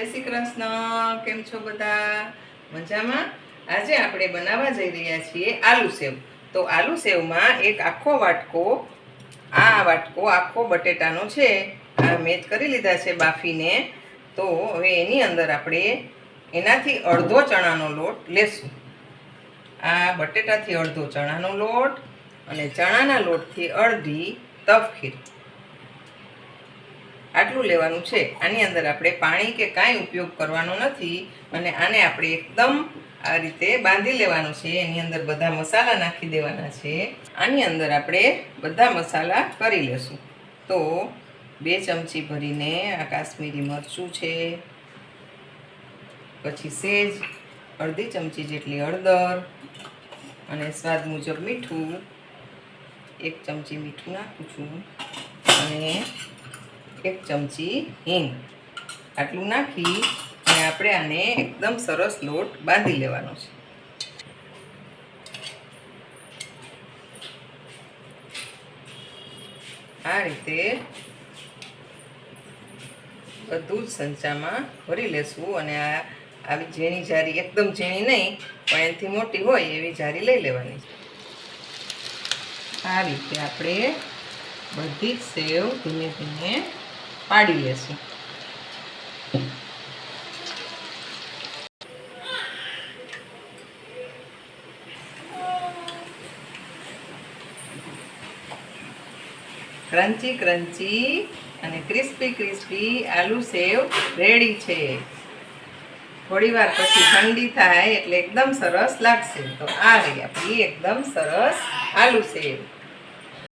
જય શ્રી કૃષ્ણ. કેમ છો બધા? મજામાં? આજે આપણે બનાવવા જઈ રહ્યા છીએ આલુ સેવ. તો આલુ સેવમાં એક આખો વાટકો, આ વાટકો આખો બટેટાનો છે. આ મેચ કરી લીધા છે બાફીને. તો હવે એની અંદર આપણે એનાથી અડધો ચણાનો લોટ લેશું. આ બટેટાથી અડધો ચણાનો લોટ અને ચણાના લોટથી અડધી તફખીર આટલું લેવાનું છે. આની અંદર આપણે પાણી કે કાંઈ ઉપયોગ કરવાનો નથી અને આને આપણે એકદમ આ રીતે બાંધી લેવાનું છે. એની અંદર બધા મસાલા નાખી દેવાના છે. આની અંદર આપણે બધા મસાલા કરી લેશું. તો બે ચમચી ભરીને આ કાશ્મીરી મરચું છે, પછી સેજ, અડધી ચમચી જેટલી હળદર અને સ્વાદ મુજબ મીઠું, એક ચમચી મીઠું નાખું છું અને એક ચમચી હિંગ આટલું નાખી અને આપણે આને એકદમ સરસ લોટ બાંધી લેવાનો છે. આ રીતે બધું જ સંચામાં ભરી લેશું અને આ આવી ઝીણી જારી, એકદમ ઝીણી નહીં, પણ એનાથી મોટી હોય એવી જારી લઈ લેવાની આ રીતે આપણે બધી જ સેવ ધીમે ધીમે પાડી લેશું. ક્રન્ચી ક્રન્ચી અને crispy crispy aloo sev ready છે. થોડી વાર પછી ઠંડી થાય એટલે એકદમ સરસ લાગશે. તો આ રહી આપણી એકદમ સરસ આલુ સેવ.